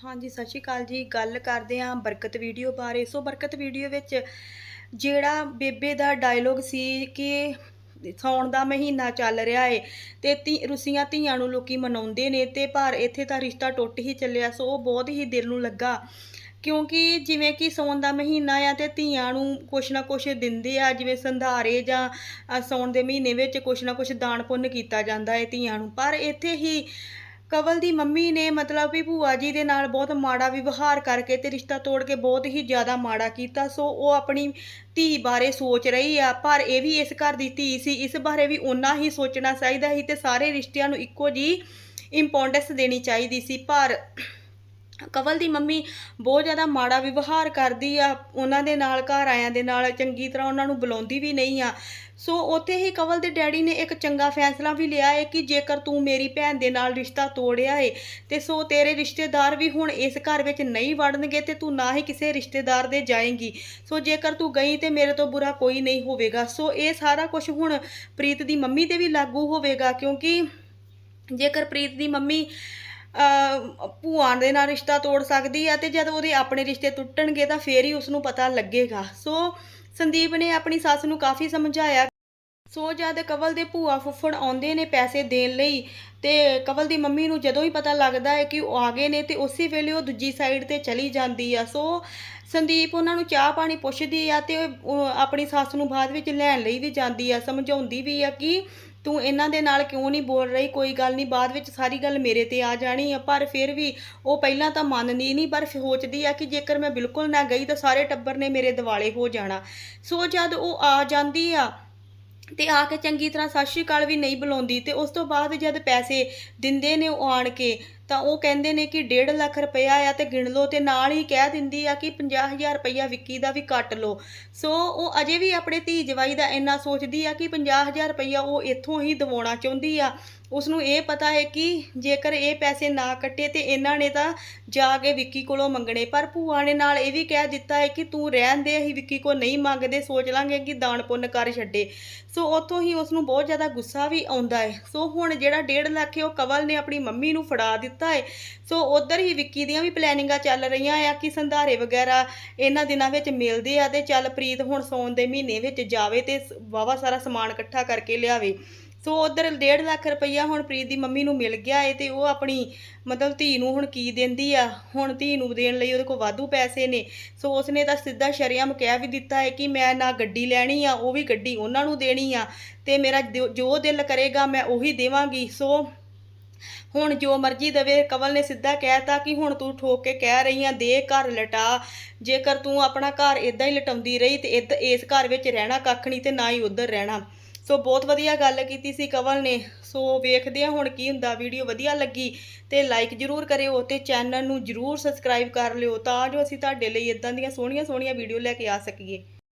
ਹਾਂਜੀ ਸਤਿ ਸ਼੍ਰੀ ਅਕਾਲ ਜੀ। ਗੱਲ ਕਰਦੇ ਹਾਂ ਬਰਕਤ ਵੀਡੀਓ ਬਾਰੇ। ਸੋ ਬਰਕਤ ਵੀਡੀਓ ਵਿੱਚ ਜਿਹੜਾ ਬੇਬੇ ਦਾ ਡਾਇਲੋਗ ਸੀ ਕਿ ਸਾਉਣ ਦਾ ਮਹੀਨਾ ਚੱਲ ਰਿਹਾ ਏ ਤੇ ਤੀ ਰੁੱਸੀਆਂ ਧੀਆਂ ਨੂੰ ਲੋਕੀ ਮਨਾਉਂਦੇ ਨੇ ਤੇ ਪਰ ਇੱਥੇ ਤਾਂ ਰਿਸ਼ਤਾ ਟੁੱਟ ਹੀ ਚੱਲਿਆ। ਸੋ ਉਹ ਬਹੁਤ ਹੀ ਦਿਲ ਨੂੰ ਲੱਗਾ ਕਿਉਂਕਿ ਜਿਵੇਂ ਕਿ ਸੌਣ ਦਾ ਮਹੀਨਾ ਆ ਤੇ ਧੀਆਂ ਨੂੰ ਕੁਛ ਨਾ ਕੁਛ ਦਿੰਦੇ ਆ ਜਿਵੇਂ ਸੰਧਾਰੇ ਜਾਂ ਅ, ਸਾਉਣ ਦੇ ਮਹੀਨੇ ਵਿੱਚ ਕੁਛ ਨਾ ਕੁਛ ਦਾਨ ਪੁੰਨ ਕੀਤਾ ਜਾਂਦਾ ਹੈ ਧੀਆਂ ਨੂੰ। ਪਰ ਇੱਥੇ ਹੀ ਕਵਲ ਦੀ ਮੰਮੀ ਨੇ ਮਤਲਬ ਵੀ ਭੂਆ ਜੀ ਦੇ ਨਾਲ ਬਹੁਤ ਮਾੜਾ ਵਿਵਹਾਰ ਕਰਕੇ ਤੇ ਰਿਸ਼ਤਾ ਤੋੜ ਕੇ ਬਹੁਤ ਹੀ ਜ਼ਿਆਦਾ ਮਾੜਾ ਕੀਤਾ। ਸੋ ਉਹ ਆਪਣੀ ਧੀ ਬਾਰੇ ਸੋਚ ਰਹੀ ਆ, ਪਰ ਇਹ ਵੀ ਇਸ ਘਰ ਦੀ ਧੀ ਸੀ, ਇਸ ਬਾਰੇ ਵੀ ਓਨਾ ਹੀ ਸੋਚਣਾ ਚਾਹੀਦਾ ਸੀ ਤੇ ਸਾਰੇ ਰਿਸ਼ਤਿਆਂ ਨੂੰ ਇੱਕੋ ਜੀ ਇੰਪੋਰਟੈਂਸ ਦੇਣੀ ਚਾਹੀਦੀ ਸੀ। ਪਰ ਕਵਲ ਦੀ ਮੰਮੀ ਬਹੁਤ ਜ਼ਿਆਦਾ ਮਾੜਾ ਵਿਵਹਾਰ ਕਰਦੀ ਆ, ਉਹਨਾਂ ਦੇ ਨਾਲ, ਘਰ ਆਇਆਂ ਦੇ ਨਾਲ, ਚੰਗੀ ਤਰ੍ਹਾਂ ਉਹਨਾਂ ਨੂੰ ਬੁਲਾਉਂਦੀ ਵੀ ਨਹੀਂ ਆ। ਸੋ ਉੱਥੇ ਹੀ ਕਵਲ ਦੇ ਡੈਡੀ ਨੇ ਇੱਕ ਚੰਗਾ ਫੈਸਲਾ ਵੀ ਲਿਆ ਹੈ ਕਿ ਜੇਕਰ ਤੂੰ ਮੇਰੀ ਭੈਣ ਦੇ ਨਾਲ ਰਿਸ਼ਤਾ ਤੋੜਿਆ ਹੈ ਤੇ ਸੋ ਤੇਰੇ ਰਿਸ਼ਤੇਦਾਰ ਵੀ ਹੁਣ ਇਸ ਘਰ ਵਿੱਚ ਨਹੀਂ ਵੜਨਗੇ ਤੇ ਤੂੰ ਨਾ ਹੀ ਕਿਸੇ ਰਿਸ਼ਤੇਦਾਰ ਦੇ ਜਾਏਂਗੀ। ਸੋ ਜੇਕਰ ਤੂੰ ਗਈ ਤੇ ਮੇਰੇ ਤੋਂ ਬੁਰਾ ਕੋਈ ਨਹੀਂ ਹੋਵੇਗਾ। ਸੋ ਇਹ ਸਾਰਾ ਕੁਝ ਹੁਣ ਪ੍ਰੀਤ ਦੀ ਮੰਮੀ ਤੇ ਵੀ ਲਾਗੂ ਹੋਵੇਗਾ ਕਿਉਂਕਿ ਜੇਕਰ ਪ੍ਰੀਤ ਦੀ ਮੰਮੀ ਭੂਆ ਦੇ ਨਾਲ ਰਿਸ਼ਤਾ ਤੋੜ ਸਕਦੀ ਆ ਤੇ ਜਦ ਉਹਦੇ ਆਪਣੇ ਰਿਸ਼ਤੇ ਟੁੱਟਣਗੇ ਤਾਂ ਫੇਰ ਹੀ ਉਸ ਨੂੰ ਪਤਾ ਲੱਗੇਗਾ। ਸੋ ਸੰਦੀਪ ਨੇ ਆਪਣੀ ਸੱਸ ਨੂੰ ਕਾਫੀ ਸਮਝਾਇਆ। ਸੋ ਜਦ ਕਵਲ ਦੇ ਭੂਆ ਫੁੱਫੜ ਆਉਂਦੇ ਨੇ ਪੈਸੇ ਦੇਣ ਲਈ ਤੇ ਕਵਲ ਦੀ ਮੰਮੀ ਨੂੰ ਜਦੋਂ ਹੀ ਪਤਾ ਲੱਗਦਾ ਹੈ ਕਿ ਉਹ ਆ ਗਏ ਨੇ ਤੇ ਉਸੇ ਵੇਲੇ ਉਹ ਦੂਜੀ ਸਾਈਡ ਤੇ ਚਲੀ ਜਾਂਦੀ ਆ। ਸੋ ਸੰਦੀਪ ਉਹਨਾਂ ਨੂੰ ਚਾਹ ਪਾਣੀ ਪੁੱਛਦੀ ਆ ਤੇ ਆਪਣੀ ਸੱਸ ਨੂੰ ਬਾਅਦ ਵਿੱਚ ਲੈਣ ਲਈ ਵੀ ਜਾਂਦੀ ਆ। ਸਮਝਾਉਂਦੀ ਵੀ ਆ ਕਿ ਤੂੰ ਇਹਨਾਂ ਦੇ ਨਾਲ ਕਿਉਂ ਨਹੀਂ ਬੋਲ ਰਹੀ? ਕੋਈ ਗੱਲ ਨਹੀਂ, ਬਾਅਦ ਵਿੱਚ ਸਾਰੀ ਗੱਲ ਮੇਰੇ ਤੇ ਆ ਜਾਣੀ ਆ, ਪਰ ਫਿਰ ਵੀ ਉਹ ਪਹਿਲਾਂ ਤਾਂ ਮੰਨਦੀ ਨਹੀਂ, ਪਰ ਸੋਚਦੀ ਆ ਕਿ ਜੇਕਰ ਮੈਂ ਬਿਲਕੁਲ ਨਾ ਗਈ ਤਾਂ ਸਾਰੇ ਟੱਬਰ ਨੇ ਮੇਰੇ ਦਿਵਾਲੇ ਹੋ ਜਾਣਾ। ਸੋ ਜਦ ਉਹ ਆ ਜਾਂਦੀ ਆ ਤੇ ਆ ਕੇ ਚੰਗੀ ਤਰ੍ਹਾਂ ਸਤਿ ਸ਼੍ਰੀ ਅਕਾਲ ਵੀ ਨਹੀਂ ਬੁਲਾਉਂਦੀ ਤੇ ਉਸ ਤੋਂ ਬਾਅਦ ਜਦ ਪੈਸੇ ਦਿੰਦੇ ਨੇ ਉਹ ਆਣ ਕੇ ਤਾਂ ਉਹ ਕਹਿੰਦੇ ਨੇ ਕਿ 1.5 ਲੱਖ ਰੁਪਇਆ ਆ ਤੇ ਗਿਣ ਲਓ ਤੇ ਨਾਲ ਹੀ ਕਹਿ ਦਿੰਦੀ ਆ ਕਿ 50000 ਰੁਪਇਆ ਵਿੱਕੀ ਦਾ ਵੀ ਕੱਟ ਲਓ। ਸੋ ਉਹ ਅਜੇ ਵੀ ਆਪਣੇ ਧੀ ਜਵਾਈ ਦਾ ਇੰਨਾ ਸੋਚਦੀ ਆ ਕਿ 50000 ਰੁਪਇਆ ਉਹ ਇੱਥੋਂ ਹੀ ਦਿਵਾਉਣਾ ਚਾਹੁੰਦੀ ਆ। ਉਸ ਨੂੰ ਇਹ ਪਤਾ ਹੈ ਕਿ ਜੇਕਰ ਇਹ ਪੈਸੇ ਨਾ ਕੱਟੇ ਤੇ ਇਹਨਾਂ ਨੇ ਤਾਂ ਜਾ ਕੇ ਵਿੱਕੀ ਕੋਲੋਂ ਮੰਗਣੇ, ਪਰ ਭੂਆ ਨੇ ਨਾਲ ਇਹ ਵੀ ਕਹਿ ਦਿੱਤਾ ਹੈ ਕਿ ਤੂੰ ਰਹਿਣ ਦੇ, ਅਸੀਂ ਵਿੱਕੀ ਕੋ ਨਹੀਂ ਮੰਗਦੇ, ਸੋਚ ਲਾਂਗੇ ਕਿ ਦਾਨ ਪੁੰਨ ਕਰ ਛੱਡੇ। ਸੋ ਉੱਥੋਂ ਹੀ ਉਸ ਨੂੰ ਬਹੁਤ ਜ਼ਿਆਦਾ ਗੁੱਸਾ ਵੀ ਆਉਂਦਾ ਹੈ। ਸੋ ਹੁਣ ਜਿਹੜਾ 1.5 ਲੱਖ ਹੈ ਉਹ ਕਵਲ ਨੇ ਆਪਣੀ ਮੰਮੀ ਨੂੰ ਫੜਾ ਦਿੱਤਾ ਹੈ ਸੋ ਉਧਰ ਹੀ ਵਿੱਕੀ ਦੀਆਂ ਵੀ ਪਲੈਨਿੰਗਾਂ ਚੱਲ ਰਹੀਆਂ ਆ ਕਿ ਸੰਧਾਰੇ ਵਗੈਰਾ ਇਹਨਾਂ ਦਿਨਾਂ ਵਿੱਚ ਮਿਲਦੇ ਆ ਤੇ ਚੱਲ ਪ੍ਰੀਤ ਹੁਣ ਸੌਣ ਦੇ ਮਹੀਨੇ ਵਿੱਚ ਜਾਵੇ ਤੇ ਵਾਵਾ ਸਾਰਾ ਸਮਾਨ ਇਕੱਠਾ ਕਰਕੇ ਲਿਆਵੇ। ਸੋ ਉਧਰ 1.5 ਲੱਖ ਰੁਪਈਆ ਹੁਣ ਪ੍ਰੀਤ ਦੀ ਮੰਮੀ ਨੂੰ ਮਿਲ ਗਿਆ ਏ ਤੇ ਉਹ ਆਪਣੀ ਮਤਲਬ ਧੀ ਨੂੰ ਹੁਣ ਕੀ ਦਿੰਦੀ ਆ? ਹੁਣ ਧੀ ਨੂੰ ਦੇਣ ਲਈ ਉਹਦੇ ਕੋਲ ਵਾਧੂ ਪੈਸੇ ਨੇ। ਸੋ ਉਸਨੇ ਤਾਂ ਸਿੱਧਾ ਸ਼ਰਿਆਮ ਕਹਿ ਵੀ ਦਿੱਤਾ ਹੈ ਕਿ ਮੈਂ ਨਾ ਗੱਡੀ ਲੈਣੀ ਆ, ਉਹ ਵੀ ਗੱਡੀ ਉਹਨਾਂ ਨੂੰ ਦੇਣੀ ਆ ਤੇ ਮੇਰਾ ਜੋ- ਜੋ ਦਿਲ ਕਰੇਗਾ ਮੈਂ ਉਹੀ ਦੇਵਾਂਗੀ। ਸੋ ਹੁਣ ਜੋ ਮਰਜ਼ੀ ਦੇਵੇ ਕਵਲ ਨੇ ਸਿੱਧਾ ਕਹਿਤਾ ਕਿ ਹੁਣ ਤੂੰ ਠੋਕ ਕੇ ਕਹਿ ਰਹੀ ਆ, ਦੇ ਘਰ ਲਟਾ। ਜੇਕਰ ਤੂੰ ਆਪਣਾ ਘਰ ਇਦਾਂ ਹੀ ਲਟਾਉਂਦੀ ਰਹੀ ਤੇ ਇੱਧ- ਇਸ ਘਰ ਵਿੱਚ ਰਹਿਣਾ ਕੱਖ ਨਹੀਂ ਤੇ ਨਾ ਹੀ ਉਧਰ ਰਹਿਣਾ। ਸੋ ਬਹੁਤ ਵਧੀਆ ਗੱਲ ਕੀਤੀ ਸੀ ਕਵਲ ਨੇ। ਸੋ ਵੇਖਦੇ ਆ ਹੁਣ ਕੀ ਹੁੰਦਾ, ਵੀਡੀਓ ਵਧੀਆ ਲੱਗੀ ਤੇ ਲਾਈਕ ਜਰੂਰ ਕਰਿਓ ਤੇ ਚੈਨਲ ਨੂੰ ਜਰੂਰ ਸਬਸਕ੍ਰਾਈਬ ਕਰ ਲਿਓ ਤਾਂ ਜੋ ਅਸੀਂ ਤੁਹਾਡੇ ਲਈ ਇਦਾਂ ਦੀਆਂ ਸੋਹਣੀਆਂ ਸੋਹਣੀਆਂ ਵੀਡੀਓ ਲੈ ਕੇ ਆ ਸਕੀਏ।